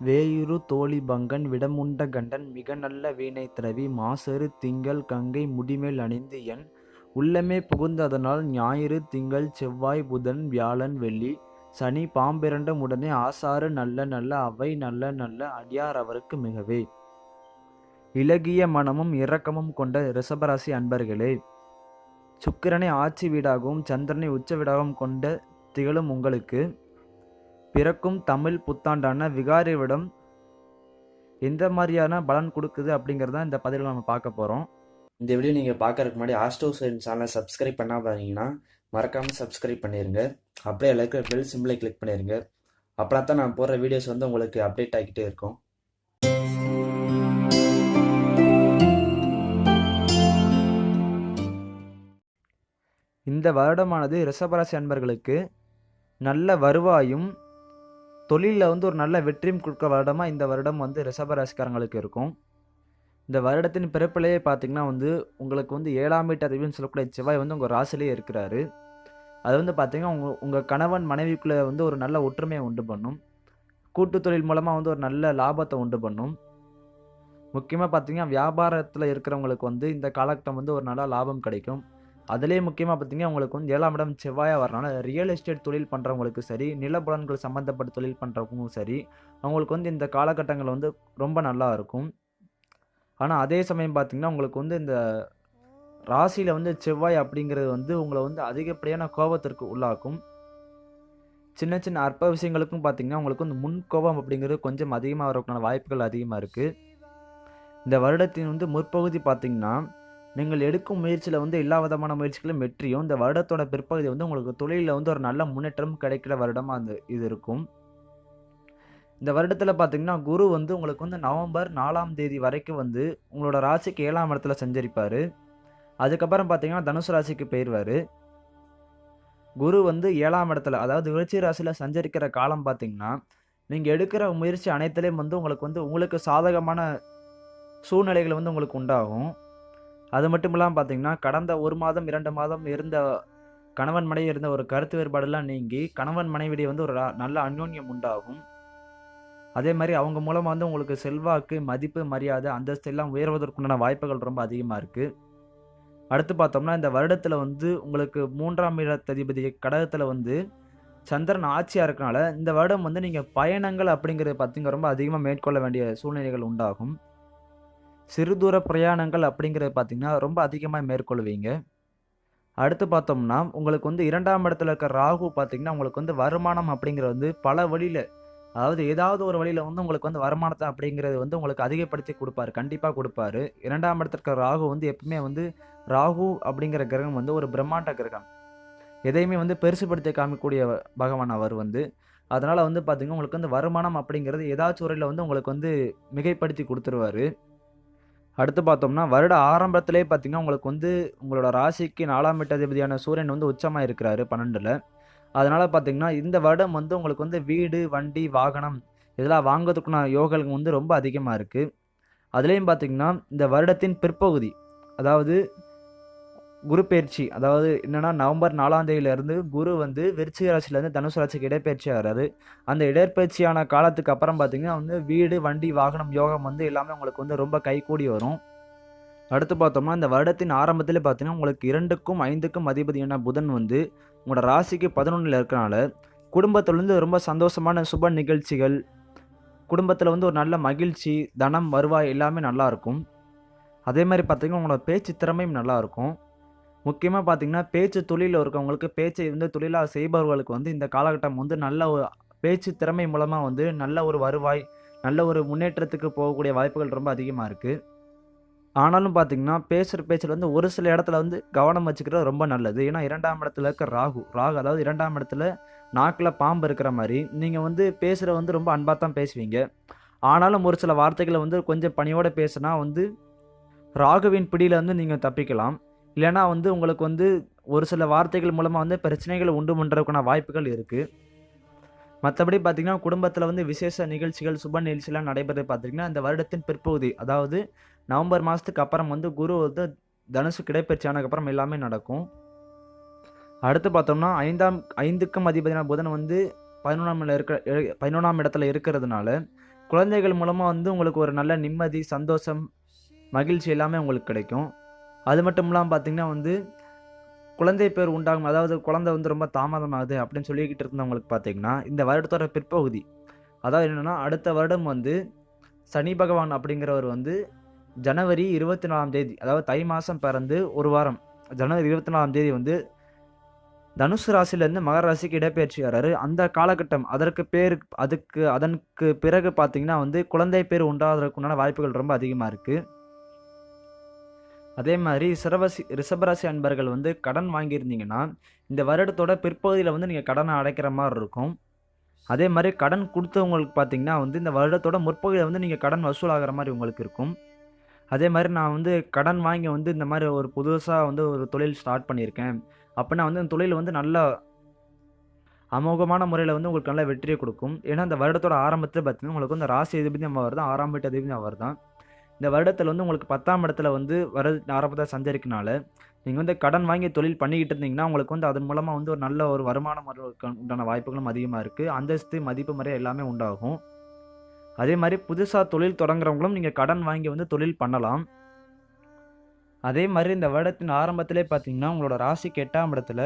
வேயுறு தோழி பங்கன் விடமுண்ட கண்டன் மிகநல்ல வீணை திரவி மாசறு திங்கள் கங்கை முடிமேல் அணிந்து என் உள்ளமே புகுந்ததனால் ஞாயிறு திங்கள் செவ்வாய் புதன் வியாழன் வெள்ளி சனி பாம்பிரண்டும் உடனே ஆசாறு நல்ல நல்ல அவை நல்ல நல்ல அடியார் அவருக்கு மிகவே. இலகிய மனமும் இரக்கமும் கொண்ட ரிஷபராசி அன்பர்களே சுக்கிரனை ஆட்சி வீடாகவும் சந்திரனை உச்ச வீடாகவும் கொண்ட திகழும் உங்களுக்கு பிறக்கும் தமிழ் புத்தாண்டான விகாரிவிடம் எந்த மாதிரியான பலன் கொடுக்குது அப்படிங்கிறத இந்த பதிவில் நம்ம பார்க்க போகிறோம் இந்த வீடியோ நீங்கள் பார்க்கறதுக்கு முன்னாடி ஆஸ்ட்ரோ சைன் சேனலை சப்ஸ்கிரைப் பண்ணாம பார்த்தீங்கன்னா மறக்காமல் சப்ஸ்கிரைப் பண்ணிடுங்க அப்படியே எல்லாருக்கும் பெல் சிம்பிளை கிளிக் பண்ணிடுங்க அப்படின்னா தான் நான் போடுற வீடியோஸ் வந்து உங்களுக்கு அப்டேட் ஆகிக்கிட்டே இருக்கும். இந்த வருடமானது ரிஷபராசி அன்பர்களுக்கு நல்ல வருவாயும் தொழிலில் வந்து ஒரு நல்ல வெற்றியும் கொடுக்க வருடமாக இந்த வருடம் வந்து ரிஷபராசிக்காரங்களுக்கு இருக்கும். இந்த வருடத்தின் பிறப்பிலேயே பார்த்தீங்கன்னா வந்து உங்களுக்கு வந்து ஏழாம் வீட்டு அறிவுன்னு சொல்லக்கூடிய செவ்வாய் வந்து உங்கள் ராசிலேயே இருக்கிறாரு. அது வந்து பார்த்தீங்கன்னா உங்கள் உங்கள் கணவன் மனைவிக்குள்ளே வந்து ஒரு நல்ல ஒற்றுமையை உண்டு பண்ணும். கூட்டு தொழில் மூலமாக வந்து ஒரு நல்ல லாபத்தை உண்டு பண்ணும். முக்கியமாக பார்த்தீங்கன்னா வியாபாரத்தில் இருக்கிறவங்களுக்கு வந்து இந்த காலகட்டம் வந்து ஒரு நல்ல லாபம் கிடைக்கும். அதுலேயே முக்கியமாக பார்த்தீங்கன்னா உங்களுக்கு வந்து ஏழாம் இடம் செவ்வாயாக வரனால ரியல் எஸ்டேட் தொழில் பண்ணுறவங்களுக்கு சரி நிலப்புலன்கள் சம்மந்தப்பட்ட தொழில் பண்ணுறவங்களும் சரி அவங்களுக்கு வந்து இந்த காலகட்டங்கள் வந்து ரொம்ப நல்லா இருக்கும். ஆனால் அதே சமயம் பார்த்தீங்கன்னா உங்களுக்கு வந்து இந்த ராசியில் வந்து செவ்வாய் அப்படிங்கிறது வந்து உங்களை வந்து அதிகப்படியான கோபத்திற்கு உள்ளாக்கும். சின்ன சின்ன அற்ப விஷயங்களுக்கும் பார்த்தீங்கன்னா உங்களுக்கு வந்து முன் கோபம் அப்படிங்கிறது கொஞ்சம் அதிகமாக வரக்கான வாய்ப்புகள் அதிகமாக இருக்குது இந்த வருடத்தின் வந்து முற்பகுதி பார்த்திங்கன்னா நீங்கள் எடுக்கும் முயற்சியில் வந்து எல்லா விதமான முயற்சிகளும் வெற்றியும் இந்த வருடத்தோட பிற்பகுதி வந்து உங்களுக்கு தொழிலில் வந்து ஒரு நல்ல முன்னேற்றம் கிடைக்கிற வருடமாக அந்த இது இருக்கும். இந்த வருடத்தில் பார்த்தீங்கன்னா குரு வந்து உங்களுக்கு வந்து நவம்பர் நாலாம் தேதி வரைக்கும் வந்து உங்களோட ராசிக்கு ஏழாம் இடத்துல சஞ்சரிப்பார். அதுக்கப்புறம் பார்த்தீங்கன்னா தனுசு ராசிக்கு போயிடுவார் குரு வந்து ஏழாம் இடத்துல அதாவது விருச்சி ராசியில் சஞ்சரிக்கிற காலம் பார்த்தீங்கன்னா நீங்கள் எடுக்கிற முயற்சி அனைத்துலேயும் வந்து உங்களுக்கு வந்து உங்களுக்கு சாதகமான சூழ்நிலைகள் வந்து உங்களுக்கு உண்டாகும். அது மட்டும் இல்லாமல் பார்த்தீங்கன்னா கடந்த ஒரு மாதம் இரண்டு மாதம் இருந்த கணவன் மனைவி இருந்த ஒரு கருத்து வேறுபாடெல்லாம் நீங்கி கணவன் மனைவிடையே வந்து ஒரு நல்ல அந்யோன்யம் உண்டாகும். அதே மாதிரி அவங்க மூலமாக வந்து உங்களுக்கு செல்வாக்கு மதிப்பு மரியாதை அந்தஸ்து எல்லாம் உயர்வதற்குண்டான வாய்ப்புகள் ரொம்ப அதிகமாக இருக்குது அடுத்து பார்த்தோம்னா இந்த வருடத்தில் வந்து உங்களுக்கு மூன்றாம் இடத்ததிபதி கடகத்தில் வந்து சந்திரன் ஆட்சியாக இருக்கனால இந்த வருடம் வந்து நீங்கள் பயணங்கள் அப்படிங்கிறது பார்த்திங்க ரொம்ப அதிகமாக மேற்கொள்ள வேண்டிய சூழ்நிலைகள் உண்டாகும். சிறு தூர பிரயாணங்கள் அப்படிங்கிறது பார்த்தீங்கன்னா ரொம்ப அதிகமாக மேற்கொள்வீங்க. அடுத்து பார்த்தோம்னா உங்களுக்கு வந்து இரண்டாம் இடத்துல இருக்கிற ராகு பார்த்தீங்கன்னா உங்களுக்கு வந்து வருமானம் அப்படிங்கிறது வந்து பல வழியில் அதாவது ஏதாவது ஒரு வழியில் வந்து உங்களுக்கு வந்து வருமானத்தை அப்படிங்கிறது வந்து உங்களுக்கு அதிகப்படுத்தி கொடுப்பாரு கண்டிப்பாக கொடுப்பாரு. இரண்டாம் இடத்துல இருக்கிற ராகு வந்து எப்பவுமே வந்து ராகு அப்படிங்கிற கிரகம் வந்து ஒரு பிரம்மாண்ட கிரகம். எதையுமே வந்து பெருசுபடுத்தி காமிக்கக்கூடிய பகவான் அவர் வந்து. அதனால் வந்து பார்த்தீங்கன்னா உங்களுக்கு வந்து வருமானம் அப்படிங்கிறது ஏதாச்சும் ஒரு வழியில் வந்து உங்களுக்கு வந்து மிகைப்படுத்தி கொடுத்துருவாரு. அடுத்து பார்த்தோம்னா வருட ஆரம்பத்திலே பார்த்தீங்கன்னா உங்களுக்கு வந்து உங்களோட ராசிக்கு நாலாம் வீட்டாதிபதியான சூரியன் வந்து உச்சமாக இருக்கிறாரு பன்னெண்டில். அதனால் பார்த்தீங்கன்னா இந்த வருடம் வந்து உங்களுக்கு வந்து வீடு வண்டி வாகனம் இதெல்லாம் வாங்குறதுக்குன யோகங்கள் வந்து ரொம்ப அதிகமாக இருக்குது அதுலேயும் பார்த்தீங்கன்னா இந்த வருடத்தின் பிற்பகுதி அதாவது குரு பயிற்சி. அதாவது என்னன்னா நவம்பர் நாலாம் தேதியிலேருந்து குரு வந்து விருச்சிக ராசியிலேருந்து தனுசு ராசிக்கு இடப்பெயர்ச்சி ஆகிறாரு அந்த இடப்பெயர்ச்சியான காலத்துக்கு அப்புறம் பார்த்தீங்கன்னா வந்து வீடு வண்டி வாகனம் யோகம் வந்து எல்லாமே உங்களுக்கு வந்து ரொம்ப கைகூடி வரும். அடுத்து பார்த்தோம்னா இந்த வருடத்தின் ஆரம்பத்தில் பார்த்தீங்கன்னா உங்களுக்கு இரண்டுக்கும் ஐந்துக்கும் அதிபதியான புதன் வந்து உங்களோட ராசிக்கு பதினொன்றில் இருக்கிறனால குடும்பத்துலேருந்து ரொம்ப சந்தோஷமான சுப நிகழ்ச்சிகள் குடும்பத்தில் வந்து ஒரு நல்ல மகிழ்ச்சி தனம் வருவாய் எல்லாமே நல்லாயிருக்கும் அதே மாதிரி பார்த்தீங்கன்னா உங்களோட பேச்சு திறமையும் நல்லாயிருக்கும் முக்கியமாக பார்த்தீங்கன்னா பேச்சு தொழிலில் இருக்கவங்களுக்கு பேச்சை வந்து தொழிலாக செய்பவர்களுக்கு வந்து இந்த காலகட்டம் வந்து நல்ல ஒரு பேச்சு திறமை மூலமாக வந்து நல்ல ஒரு வருவாய் நல்ல ஒரு முன்னேற்றத்துக்கு போகக்கூடிய வாய்ப்புகள் ரொம்ப அதிகமாக இருக்குது ஆனாலும் பார்த்திங்கன்னா பேசுகிற பேச்சில் வந்து ஒரு சில இடத்துல வந்து கவனம் வச்சுக்கிறது ரொம்ப நல்லது. ஏன்னா இரண்டாம் இடத்துல இருக்க ராகு ராகு அதாவது இரண்டாம் இடத்துல நாக்கில் பாம்பு இருக்கிற மாதிரி நீங்கள் வந்து பேசுகிற வந்து ரொம்ப அன்பாக தான் பேசுவீங்க. ஆனாலும் ஒரு சில வார்த்தைகளை வந்து கொஞ்சம் பணியோடு பேசுனா வந்து ராகுவின் பிடியில் வந்து நீங்கள் தப்பிக்கலாம். இல்லைன்னா வந்து உங்களுக்கு வந்து ஒரு சில வார்த்தைகள் மூலமாக வந்து பிரச்சனைகளை உண்டு பண்ணுறதுக்கான வாய்ப்புகள் இருக்குது மற்றபடி பார்த்திங்கன்னா குடும்பத்தில் வந்து விசேஷ நிகழ்ச்சிகள் சுப நிகழ்ச்சிலாம் நடைபெறது பார்த்திங்கன்னா இந்த வருடத்தின் பிற்பகுதி அதாவது நவம்பர் மாதத்துக்கு அப்புறம் வந்து குரு வந்து தனுசு கிடைப்பெற்று ஆனதுக்கப்புறம் எல்லாமே நடக்கும். அடுத்து பார்த்தோம்னா ஐந்தாம் ஐந்துக்கும் அதிபதியான புதன் வந்து பதினொன்றாம் இருக்க பதினொன்றாம் இடத்துல இருக்கிறதுனால குழந்தைகள் மூலமாக வந்து உங்களுக்கு ஒரு நல்ல நிம்மதி சந்தோஷம் மகிழ்ச்சி எல்லாமே உங்களுக்கு கிடைக்கும். அது மட்டும் இல்லாமல் பார்த்தீங்கன்னா வந்து குழந்தை பேர் உண்டாகும் அதாவது குழந்தை வந்து ரொம்ப தாமதமாகுது அப்படின்னு சொல்லிக்கிட்டு இருந்தவங்களுக்கு பார்த்தீங்கன்னா இந்த வருடத்தோட பிற்பகுதி அதாவது என்னென்னா அடுத்த வருடம் வந்து சனி பகவான் அப்படிங்கிறவர் வந்து ஜனவரி இருபத்தி நாலாம் தேதி அதாவது தை மாதம் பிறந்து ஒரு வாரம் ஜனவரி இருபத்தி நாலாம் தேதி வந்து தனுசு ராசிலேருந்து மகர ராசிக்கு இடப்பெயர்ச்சி வர்றாரு. அந்த காலகட்டம் அதற்கு பேர் அதுக்கு அதற்கு பிறகு பார்த்திங்கன்னா வந்து குழந்தை பேர் உண்டாவதற்குண்டான வாய்ப்புகள் ரொம்ப அதிகமாக இருக்குது அதே மாதிரி சிறவசி ரிஷபராசி அன்பர்கள் வந்து கடன் வாங்கியிருந்தீங்கன்னா இந்த வருடத்தோட பிற்பகுதியில் வந்து நீங்கள் கடனை அடைக்கிற மாதிரி இருக்கும். அதே மாதிரி கடன் கொடுத்தவங்களுக்கு பார்த்தீங்கன்னா வந்து இந்த வருடத்தோட முற்பகுதியில் வந்து நீங்கள் கடன் வசூலாகிற மாதிரி உங்களுக்கு இருக்கும். அதே மாதிரி நான் வந்து கடன் வாங்கி வந்து இந்த மாதிரி ஒரு புதுசாக வந்து ஒரு தொழில் ஸ்டார்ட் பண்ணியிருக்கேன். அப்படின்னா வந்து அந்த தொழில் வந்து நல்ல அமோகமான முறையில் வந்து உங்களுக்கு நல்ல வெற்றியை கொடுக்கும். ஏன்னா இந்த வருடத்தோட ஆரம்பத்தில் பார்த்தீங்கன்னா உங்களுக்கு வந்து ராசி எதிபதி அவர் தான் ஆறாம் வீட்டு அவர் தான். இந்த வருடத்தில் வந்து உங்களுக்கு பத்தாம் இடத்துல வந்து வர ஆரம்பத்தை சஞ்சரிக்கனால நீங்கள் வந்து கடன் வாங்கி தொழில் பண்ணிக்கிட்டு இருந்தீங்கன்னா உங்களுக்கு வந்து அதன் மூலமாக வந்து ஒரு நல்ல ஒரு வருமானம் உண்டான வாய்ப்புகளும் அதிகமாக இருக்குது அந்தஸ்து மதிப்பு முறை எல்லாமே உண்டாகும். அதே மாதிரி புதுசாக தொழில் தொடங்குறவங்களும் நீங்கள் கடன் வாங்கி வந்து தொழில் பண்ணலாம். அதே மாதிரி இந்த வருடத்தின் ஆரம்பத்திலே பார்த்தீங்கன்னா உங்களோட ராசிக்கு எட்டாம் இடத்துல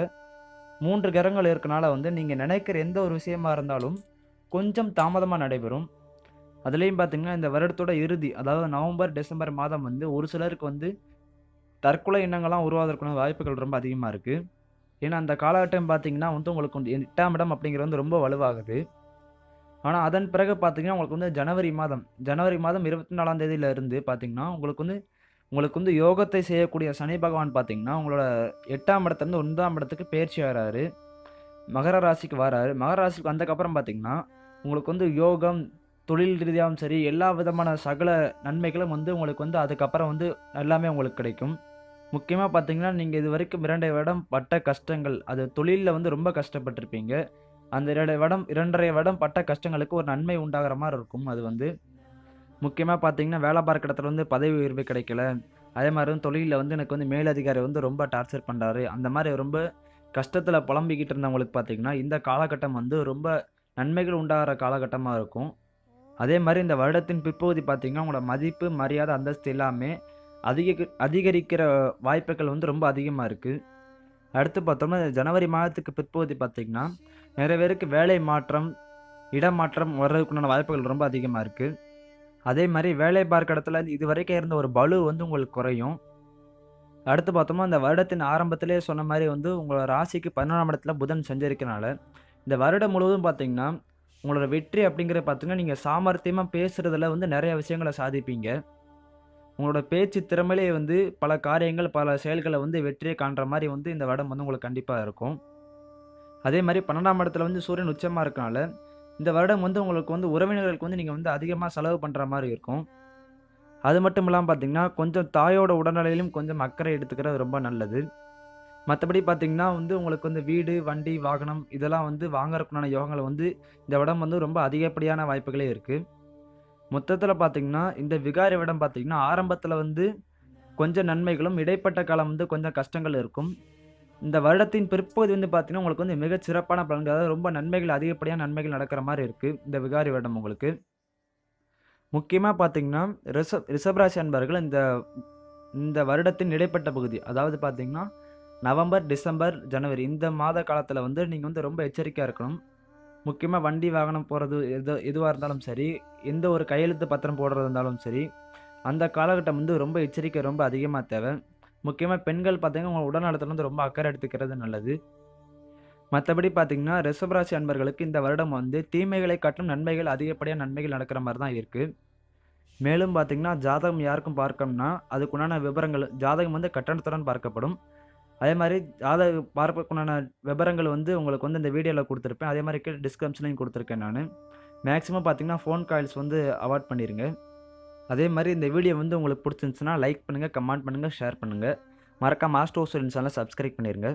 மூன்று கிரகங்கள் இருக்கனால வந்து நீங்கள் நினைக்கிற எந்த ஒரு விஷயமா இருந்தாலும் கொஞ்சம் தாமதமாக நடைபெறும். அதுலேயும் பார்த்தீங்கன்னா இந்த வருடத்தோட இறுதி அதாவது நவம்பர் டிசம்பர் மாதம் வந்து ஒரு சிலருக்கு வந்து தற்கொலை எண்ணங்கள்லாம் உருவாவதற்கான வாய்ப்புகள் ரொம்ப அதிகமாக இருக்குது ஏன்னா அந்த காலகட்டம் பார்த்தீங்கன்னா வந்து உங்களுக்கு வந்து எட்டாம் இடம் அப்படிங்கிறது வந்து ரொம்ப வலுவாகுது. ஆனால் அதன் பிறகு பார்த்தீங்கன்னா உங்களுக்கு வந்து ஜனவரி மாதம் ஜனவரி மாதம் இருபத்தி நாலாம் தேதியிலிருந்து பார்த்தீங்கன்னா உங்களுக்கு வந்து உங்களுக்கு வந்து யோகத்தை செய்யக்கூடிய சனி பகவான் பார்த்தீங்கன்னா உங்களோட எட்டாம் இடத்துலேருந்து ஒன்பதாம் இடத்துக்கு பயிற்சி ஆகிறாரு மகர ராசிக்கு வராரு. மகர ராசிக்கு வந்ததுக்கப்புறம் பார்த்தீங்கன்னா உங்களுக்கு வந்து யோகம் தொழில் ரீதியாகவும் சரி எல்லா விதமான சகல நன்மைகளும் வந்து உங்களுக்கு வந்து அதுக்கப்புறம் வந்து எல்லாமே உங்களுக்கு கிடைக்கும். முக்கியமாக பார்த்தீங்கன்னா நீங்கள் இது வரைக்கும் இரண்டரை வருடம் பட்ட கஷ்டங்கள் அது தொழிலில் வந்து ரொம்ப கஷ்டப்பட்டிருப்பீங்க. அந்த இரண்டரை வருடம் இரண்டரை வருடம் பட்ட கஷ்டங்களுக்கு ஒரு நன்மை உண்டாகிற மாதிரி இருக்கும் அது வந்து. முக்கியமாக பார்த்தீங்கன்னா வேலை பார்க்குற இடத்துல வந்து பதவி உயர்வு கிடைக்கல. அதே மாதிரி வந்து தொழிலில் வந்து எனக்கு வந்து மேலதிகாரி வந்து ரொம்ப டார்ச்சர் பண்ணுறாரு அந்த மாதிரி ரொம்ப கஷ்டத்தில் புலம்பிக்கிட்டு இருந்தவங்களுக்கு பார்த்தீங்கன்னா இந்த காலகட்டம் வந்து ரொம்ப நன்மைகள் உண்டாகிற காலகட்டமாக இருக்கும். அதே மாதிரி இந்த வருடத்தின் பிற்பகுதி பார்த்திங்கன்னா உங்களோட மதிப்பு மரியாதை அந்தஸ்து எல்லாமே அதிக அதிகரிக்கிற வாய்ப்புகள் வந்து ரொம்ப அதிகமாக இருக்குது அடுத்து பார்த்தோம்னா ஜனவரி மாதத்துக்கு பிற்பகுதி பார்த்திங்கன்னா நிறைய பேருக்கு வேலை மாற்றம் இடமாற்றம் வர்றதுக்குண்டான வாய்ப்புகள் ரொம்ப அதிகமாக இருக்குது அதே மாதிரி வேலை பார்க்க இடத்துல இது வரைக்கும் இருந்த ஒரு பலு வந்து உங்களுக்கு குறையும். அடுத்து பார்த்தோம்னா இந்த வருடத்தின் ஆரம்பத்திலே சொன்ன மாதிரி வந்து உங்களோட ராசிக்கு பதினொன்றாம் இடத்துல புதன் செஞ்சிருக்கனால இந்த வருடம் முழுவதும் பார்த்தீங்கன்னா உங்களோட வெற்றி அப்படிங்கிறத பார்த்தீங்கன்னா நீங்கள் சாமர்த்தியமாக பேசுகிறதுல வந்து நிறைய விஷயங்களை சாதிப்பீங்க. உங்களோட பேச்சு திறமையிலே வந்து பல காரியங்கள் பல செயல்களை வந்து வெற்றியை காண்ற மாதிரி வந்து இந்த வருடம் வந்து உங்களுக்கு கண்டிப்பாக இருக்கும். அதே மாதிரி பன்னெண்டாம் இடத்துல வந்து சூரியன் உச்சமாக இருக்கனால இந்த வருடம் வந்து உங்களுக்கு வந்து உறவினர்களுக்கு வந்து நீங்கள் வந்து அதிகமாக செலவு பண்ணுற மாதிரி இருக்கும். அது மட்டும் இல்லாமல் பார்த்தீங்கன்னா கொஞ்சம் தாயோட உடல்நிலையிலும் கொஞ்சம் அக்கறை எடுத்துக்கிறது ரொம்ப நல்லது. மற்றபடி பார்த்தீங்கன்னா வந்து உங்களுக்கு வந்து வீடு வண்டி வாகனம் இதெல்லாம் வந்து வாங்குறதுக்குண்டான யோகங்களை வந்து இந்த விடம் வந்து ரொம்ப அதிகப்படியான வாய்ப்புகளே இருக்குது மொத்தத்தில் பார்த்தீங்கன்னா இந்த விகாரி விடம் பார்த்தீங்கன்னா ஆரம்பத்தில் வந்து கொஞ்சம் நன்மைகளும் இடைப்பட்ட காலம் வந்து கொஞ்சம் கஷ்டங்கள் இருக்கும். இந்த வருடத்தின் பிற்பகுதி வந்து பார்த்தீங்கன்னா உங்களுக்கு வந்து மிகச் சிறப்பான பலன்கள் அதாவது ரொம்ப நன்மைகள் அதிகப்படியான நன்மைகள் நடக்கிற மாதிரி இருக்குது இந்த விகாரி வருடம் உங்களுக்கு. முக்கியமாக பார்த்தீங்கன்னா ரிஷப் ரிஷபராசி அன்பர்கள் இந்த இந்த வருடத்தின் இடைப்பட்ட பகுதி அதாவது பார்த்தீங்கன்னா நவம்பர் டிசம்பர் ஜனவரி இந்த மாத காலத்தில் வந்து நீங்கள் வந்து ரொம்ப எச்சரிக்கையாக இருக்கணும். முக்கியமாக வண்டி வாகனம் போகிறது எது எதுவாக இருந்தாலும் சரி எந்த ஒரு கையெழுத்து பத்திரம் போடுறது இருந்தாலும் சரி அந்த காலகட்டம் வந்து ரொம்ப எச்சரிக்கை ரொம்ப அதிகமாக தேவை. முக்கியமாக பெண்கள் பார்த்தீங்கன்னா உங்கள் உடல்நலத்தில் வந்து ரொம்ப அக்கறை எடுத்துக்கிறது நல்லது. மற்றபடி பார்த்தீங்கன்னா ரிஷபராசி அன்பர்களுக்கு இந்த வருடம் வந்து தீமைகளை காட்டும் நன்மைகள் அதிகப்படியாக நன்மைகள் நடக்கிற மாதிரி தான் இருக்குது மேலும் பார்த்தீங்கன்னா ஜாதகம் யாருக்கும் பார்க்கணும்னா அதுக்குண்டான விவரங்கள் ஜாதகம் வந்து கட்டணத்துடன் பார்க்கப்படும். அதே மாதிரி ஜாதக பார்க்கணுண்டான விவரங்கள் வந்து உங்களுக்கு வந்து இந்த வீடியோவில் கொடுத்துருப்பேன். அதே மாதிரி கீழே டிஸ்கிரிப்ஷன்லையும் கொடுத்துருக்கேன் நான். மேக்ஸிமம் பார்த்தீங்கன்னா ஃபோன் கால்ஸ் வந்து அவாய்ட் பண்ணிடுங்க அதே மாதிரி இந்த வீடியோ வந்து உங்களுக்கு பிடிச்சிருந்துச்சுன்னா லைக் பண்ணுங்கள் கமெண்ட் பண்ணுங்கள் ஷேர் பண்ணுங்கள் மறக்காம மாஸ்டர் சேனலை சப்ஸ்கிரைப் பண்ணிடுங்க